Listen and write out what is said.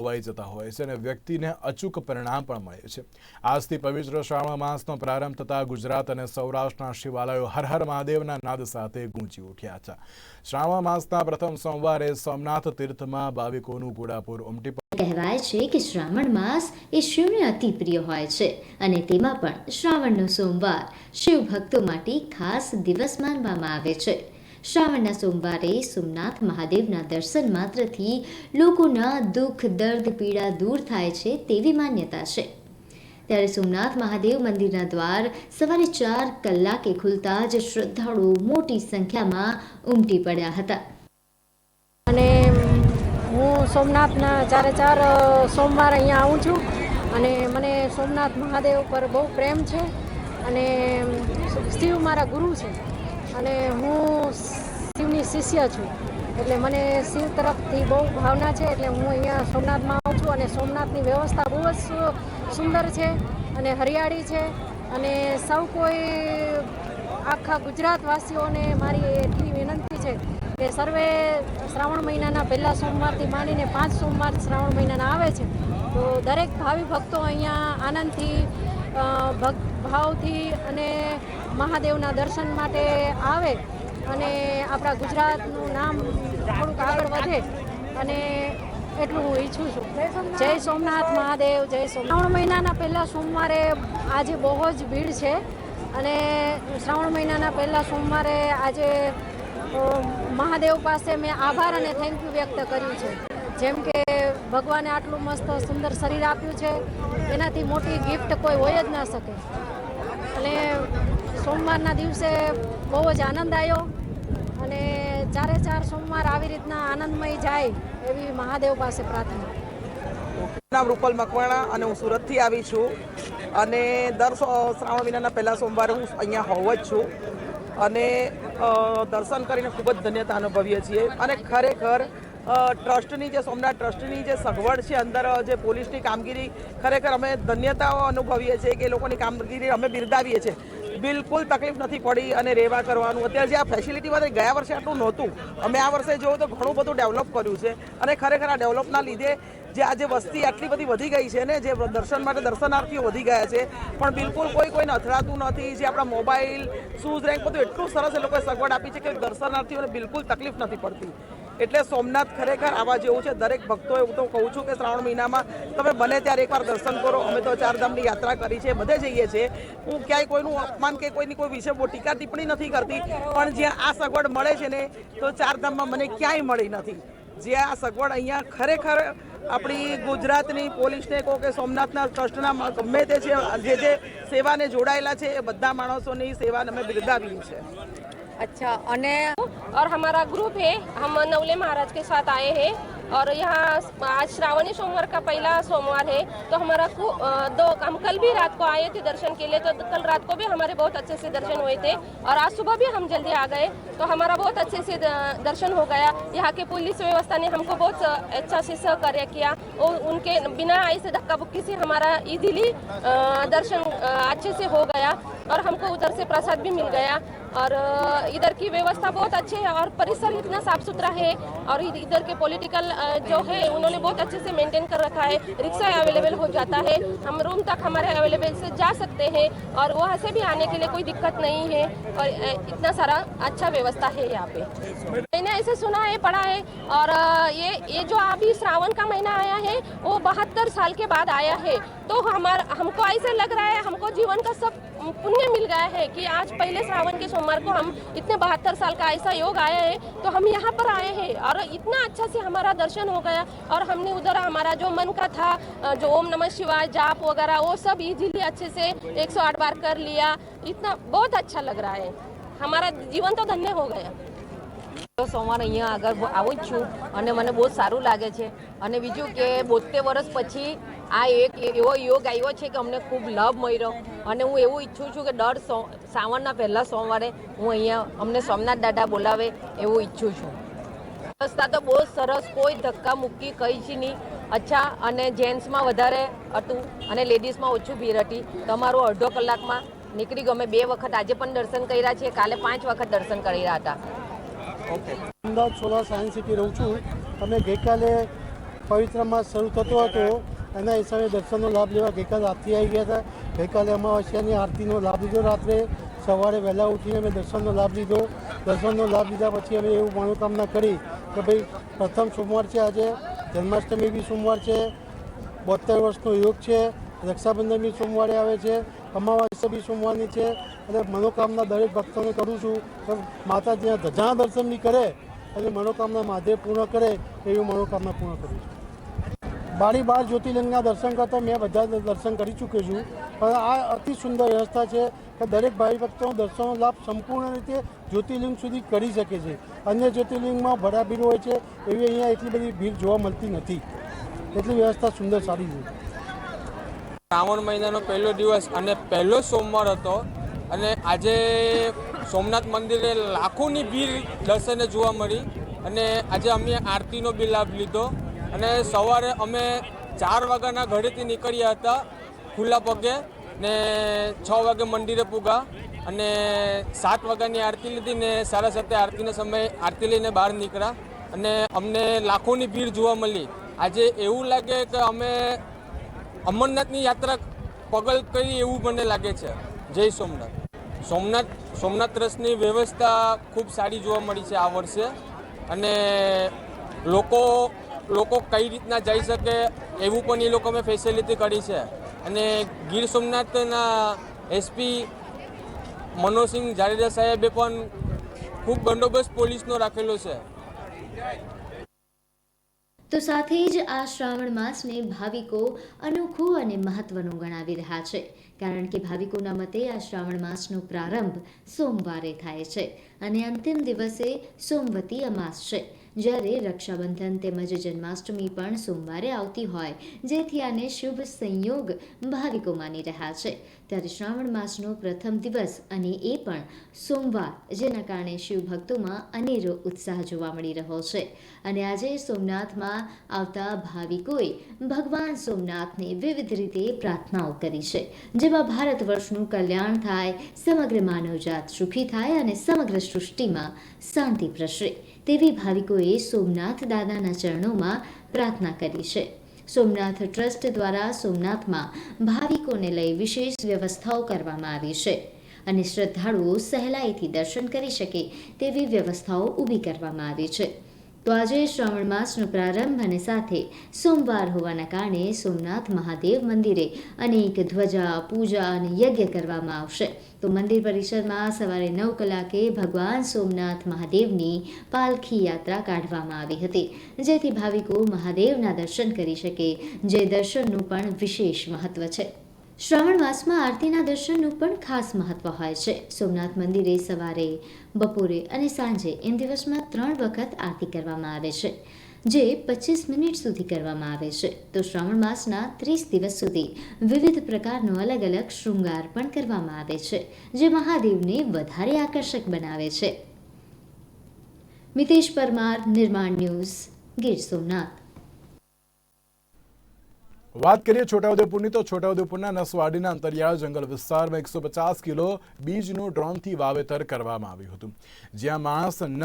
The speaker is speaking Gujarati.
ખોવાઈ જતા હોય છે અને વ્યક્તિને અચૂક પરિણામ પણ મળે છે. આજથી પવિત્ર શ્રાવણ માસનો પ્રારંભ થતાં ગુજરાત અને સૌરાષ્ટ્રના શિવાલયો હર હર મહાદેવના નાદ સાથે ગૂંજી ઉઠ્યા છે. શ્રાવણ માસના પ્રથમ સોમવારે સોમનાથ તીર્થમાં ભાવિકોનું ઘોડાપુર ઉમટી કહેવાય છે કે શ્રાવણ માસ એ શિવને અતિ પ્રિય હોય છે અને તેમાં પણ શ્રાવણનો સોમવાર શિવ ભક્તો માટે ખાસ દિવસ માનવામાં આવે છે. શ્રાવણના સોમવારે સોમનાથ મહાદેવના દર્શન માત્રથી લોકોના દુઃખ, દર્દ, પીડા દૂર થાય છે તેવી માન્યતા છે. ત્યારે સોમનાથ મહાદેવ મંદિરના દ્વાર સવારે ચાર કલાકે ખુલતા જ શ્રદ્ધાળુઓ મોટી સંખ્યામાં ઉમટી પડ્યા હતા. અને હું સોમનાથના ચારે ચાર સોમવાર અહીંયા આવું છું અને મને સોમનાથ મહાદેવ પર બહુ પ્રેમ છે અને શિવ મારા ગુરુ છે. અને હું શિવની શિષ્ય છું. એટલે મને શિવ તરફથી બહુ ભાવના છે. એટલે હું અહીંયા સોમનાથમાં આવું છું અને સોમનાથની વ્યવસ્થા બહુ જ સુંદર છે અને હરિયાળી છે. અને સૌ કોઈ આખા ગુજરાતવાસીઓને મારી એટલી વિનંતી છે કે સર્વે શ્રાવણ મહિનાના પહેલા સોમવારથી માંડીને પાંચ સોમવાર શ્રાવણ મહિનાના આવે છે. તો દરેક ભાવિ ભક્તો અહીંયા આનંદથી ભક્ત ભાવથી અને મહાદેવના દર્શન માટે આવે અને આપણા ગુજરાતનું નામ થોડુંક આગળ વધે અને એટલું હું ઈચ્છું છું. જય સોમનાથ મહાદેવ, જય સોમનાથ શ્રાવણ મહિનાના પહેલાં સોમવારે આજે બહુ જ ભીડ છે અને શ્રાવણ મહિનાના પહેલાં સોમવારે આજે મહાદેવ પાસે મેં આભાર અને થેન્ક યુ વ્યક્ત કર્યું છે. જેમ કે ભગવાને આટલું મસ્ત સુંદર શરીર આપ્યું છે, એનાથી મોટી ગિફ્ટ કોઈ હોય જ ના શકે. અને સોમવારના દિવસે બહુ જ આનંદ આવ્યો અને ચારે ચાર સોમવાર આવી રીતના આનંદમય જાય એવી મહાદેવ પાસે પ્રાર્થના. નામ રૂપલ મકવાણા અને હું સુરતથી આવી છું. અને દર શ્રાવણ મહિનાના પહેલા સોમવારે હું અહીંયા હોવ જ છું. અને દર્શન કરીને ખૂબ જ ધન્યતા અનુભવીએ છીએ. અને ખરેખર ટ્રસ્ટની જે સોમનાથ ટ્રસ્ટની જે સગવડ છે અંદર જે પોલીસની કામગીરી, ખરેખર અમે ધન્યતાઓ અનુભવીએ છીએ કે એ લોકોની કામગીરી અમે બિરદાવીએ છીએ. બિલકુલ તકલીફ નથી પડી અને રહેવા કરવાનું. અત્યારે જે આ ફેસિલિટી માટે ગયા વર્ષે આટલું નહોતું, અમે આ વર્ષે જોયું તો ઘણું બધું ડેવલપ કર્યું છે. અને ખરેખર આ ડેવલપના લીધે જે આજે વસ્તી આટલી બધી વધી ગઈ છે ને, જે દર્શન માટે દર્શનાર્થીઓ વધી ગયા છે, પણ બિલકુલ કોઈ કોઈને અથડાતું નથી. જે આપણા મોબાઈલ શૂઝ રેન્ક બધું એટલું સરસ એ લોકોએ સગવડ આપી છે કે દર્શનાર્થીઓને બિલકુલ તકલીફ નથી પડતી. એટલે સોમનાથ ખરેખર આવા જેવું છે. દરેક ભક્તોએ હું તો કહું છું કે શ્રાવણ મહિનામાં તમે બને ત્યારે એકવાર દર્શન કરો. અમે તો ચારધામની યાત્રા કરી છે, બધે જઈએ છીએ. હું ક્યાંય કોઈનું અપમાન કે કોઈની કોઈ વિશે ટીકા ટિપ્પણી નથી કરતી. પણ જ્યાં આ સગવડ મળે છે ને, તો ચારધામમાં મને ક્યાંય મળી નથી. જે આ સગવડ અહીંયા ખરેખર આપણી ગુજરાતની પોલીસને કહો કે સોમનાથના ટ્રસ્ટના ગમે તે છે, જે જે સેવાને જોડાયેલા છે, એ બધા માણસોની સેવાને અમે બિરદાવીએ છીએ. अच्छा अने और हमारा ग्रुप है, हम नवले महाराज के साथ आए हैं। और यहाँ आज श्रावणी सोमवार का पहला सोमवार है तो हमारा दो, हम कल भी रात को आए थे दर्शन के लिए तो कल रात को भी हमारे बहुत अच्छे से दर्शन हुए थे। और आज सुबह भी हम जल्दी आ गए तो हमारा बहुत अच्छे से दर्शन हो गया। यहाँ के पुलिस व्यवस्था ने हमको बहुत अच्छा से सहकार्य किया। और उनके बिना ऐसे धक्का बुक्की से हमारा इजीली दर्शन अच्छे से हो गया। और हमको उधर से प्रसाद भी मिल गया। और इधर की व्यवस्था बहुत अच्छी है और परिसर इतना साफ़ सुथरा है और इधर के पॉलिटिकल जो है उन्होंने बहुत अच्छे से मेंटेन कर रखा है। रिक्शा अवेलेबल हो जाता है। हम रूम तक हमारे अवेलेबल से जा सकते हैं और वहाँ से भी आने के लिए कोई दिक्कत नहीं है और इतना सारा अच्छा व्यवस्था है यहाँ पे। मैंने ऐसे सुना है, पढ़ा है और ये ये जो अभी श्रावण का महीना आया है, वो बहत्तर साल के बाद आया है। तो हमारा, हमको ऐसे लग रहा है, हमको जीवन का सब पुण्य मिल गया है कि आज पहले श्रावण के सोमवार को हम इतने बहत्तर साल का ऐसा योग आया है तो हम यहाँ पर आए हैं और इतना अच्छा से हमारा दर्शन हो गया और हमने उधर हमारा जो मन का था अ, जो ओम नमः शिवाय जाप वगैरह वो सब इजीली अच्छे से 108 बार कर लिया इतना बहुत अच्छा लग रहा है हमारा जीवन तो धन्य हो गया તો સોમવાર અહીંયા આગળ બ- આવું જ છું અને મને બહુ જ સારું લાગે છે અને બીજું કે બોતેર વર્ષ પછી આ એક એવો યોગ આવ્યો છે કે અમને ખૂબ લાભ મળ્યો. અને હું એવું ઈચ્છું છું કે દર શ્રાવણના પહેલા સોમવારે હું અહીંયા અમને સોમનાથ દાદા બોલાવે એવું ઈચ્છું છું. વ્યવસ્થા તો બહુ સરસ, કોઈ ધક્કા મૂકી કઈ જ નહીં. અચ્છા, અને જેન્ટ્સમાં વધારે હતું અને લેડીઝમાં ઓછું ભીડ હતી. તમારું અડધો કલાકમાં નીકળી ગમે બે વખત. આજે પણ દર્શન કર્યા છે, કાલે પાંચ વખત દર્શન કર્યા હતા. અમદાવાદ સોલાર સાયન્સ સિટી રહું છું. અને ગઈકાલે પવિત્રમાં શરૂ થતો હતો. એના હિસાબે દર્શનનો લાભ લેવા ગઈકાલ આરતી આવી ગયા હતા. ગઈકાલે અમાવસ્યાની આરતીનો લાભ લીધો રાત્રે. સવારે વહેલા ઉઠીને અમે દર્શનનો લાભ લીધો. દર્શનનો લાભ લીધા પછી અમે એવું મનોકામના કરી કે ભાઈ, પ્રથમ સોમવાર છે આજે, જન્માષ્ટમી બી સોમવાર છે બોતેર વર્ષનો યોગ છે, રક્ષાબંધન બી સોમવારે આવે છે, અમાવાસ્યા બી સોમવારની છે. અને મનોકામના દરેક ભક્તોને કરું છું કે માતાજીના ધજા દર્શન બી કરે અને મનોકામના મહાદેવ પૂર્ણ કરે એવી મનોકામના પૂર્ણ કરું છું. બારી બાર જ્યોતિર્લિંગના દર્શન કરતાં મેં બધા દર્શન કરી ચૂક્યો છું. પણ આ અતિ સુંદર વ્યવસ્થા છે કે દરેક ભાઈ ભક્તો દર્શનનો લાભ સંપૂર્ણ રીતે જ્યોતિર્લિંગ સુધી કરી શકે છે. અન્ય જ્યોતિર્લિંગમાં ભરા ભીડ હોય છે, એવી અહીંયા એટલી બધી ભીડ જોવા મળતી નથી. એટલી વ્યવસ્થા સુંદર સારી છે. શ્રાવણ મહિનાનો પહેલો દિવસ અને પહેલો સોમવાર હતો અને આજે સોમનાથ મંદિરે લાખોની ભીડ દર્શને જોવા મળી અને આજે અમે આરતીનો બી લાભ લીધો. અને સવારે અમે ચાર વાગ્યાના ઘરેથી નીકળ્યા હતા ખુલ્લા પગે ને છ વાગે મંદિરે પૂગા અને સાત વાગ્યાની આરતી લીધી ને સાડા સાતે આરતીના સમયે આરતી લઈને બહાર નીકળ્યા. અને અમને લાખોની ભીડ જોવા મળી. આજે એવું લાગે કે અમે અમરનાથની યાત્રા પગલ કરી એવું મને લાગે છે. જય સોમનાથ. સોમનાથ સોમનાથ ટ્રસ્ટની વ્યવસ્થા ખૂબ સારી જોવા મળી છે આ વર્ષે. અને લોકો લોકો કઈ રીતના જઈ શકે એવું પણ એ લોકો અમે ફેસિલિટી કરી છે. અને ગીર સોમનાથના એસપી મનોજસિંહ જાડેજા સાહેબે પણ ખૂબ બંદોબસ્ત પોલીસનો રાખેલો છે. તો સાથે જ આ શ્રાવણ માસને ભાવિકો અનોખું અને મહત્વનો ગણાવી રહ્યા છે. કારણ કે ભાવિકોના મતે આ શ્રાવણ માસનો પ્રારંભ સોમવારે થાય છે અને અંતિમ દિવસે સોમવતી અમાસ છે. જ્યારે રક્ષાબંધન તેમજ જન્માષ્ટમી પણ સોમવારે આવતી હોય, જેથી આને શુભ સંયોગ ભાવિકો માની રહ્યા છે. ત્યારે શ્રાવણ માસનો પ્રથમ દિવસ અને એ પણ સોમવાર, જેના કારણે શિવ ભક્તોમાં અનેરો ઉત્સાહ જોવા મળી રહ્યો છે. અને આજે સોમનાથમાં આવતા ભાવિકોએ ભગવાન સોમનાથને વિવિધ રીતે પ્રાર્થનાઓ કરી છે. જેમાં ભારત વર્ષનું કલ્યાણ થાય, સમગ્ર માનવજાત સુખી થાય અને સમગ્ર સૃષ્ટિમાં શાંતિ પ્રસરે. તેવી ભાવિકોએ સોમનાથ દાદાના ચરણોમાં પ્રાર્થના કરી છે. સોમનાથ ટ્રસ્ટ દ્વારા સોમનાથમાં ભાવિકોને લઈ વિશેષ વ્યવસ્થાઓ કરવામાં આવી છે અને શ્રદ્ધાળુઓ સહેલાઈથી દર્શન કરી શકે તેવી વ્યવસ્થાઓ ઊભી કરવામાં આવી છે. તો આજે શ્રાવણ માસનો પ્રારંભ અને સાથે સોમવાર હોવાના કારણે સોમનાથ મહાદેવ મંદિરે અનેક ધ્વજા, પૂજા અને યજ્ઞ કરવામાં આવશે. તો મંદિર પરિસરમાં સવારે નવ કલાકે ભગવાન સોમનાથ મહાદેવની પાલખી યાત્રા કાઢવામાં આવી હતી. જેથી ભાવિકો મહાદેવના દર્શન કરી શકે. જે દર્શનનું પણ વિશેષ મહત્વ છે. શ્રાવણ માસમાં આરતીના દર્શનનું પણ ખાસ મહત્વ હોય છે. સોમનાથ મંદિરે સવારે, બપોરે અને સાંજે એમ દિવસમાં ત્રણ વખત આરતી કરવામાં આવે છે, જે પચીસ મિનિટ સુધી કરવામાં આવે છે. તો શ્રાવણ માસના ત્રીસ દિવસ સુધી વિવિધ પ્રકારનો અલગ અલગ શૃંગાર પણ કરવામાં આવે છે, જે મહાદેવને વધારે આકર્ષક બનાવે છે. મિતેશ પરમાર, નિર્માણ ન્યૂઝ, ગીર સોમનાથ. વાત કરીએ છોટાઉદેપુરની, તો છોટાઉદેપુરના નસવાડીના અંતરિયાળ જંગલ વિસ્તારમાં એકસો પચાસ કિલો બીજનું ડ્રોનથી વાવેતર કરવામાં આવ્યું હતું. જ્યાં માણસ ન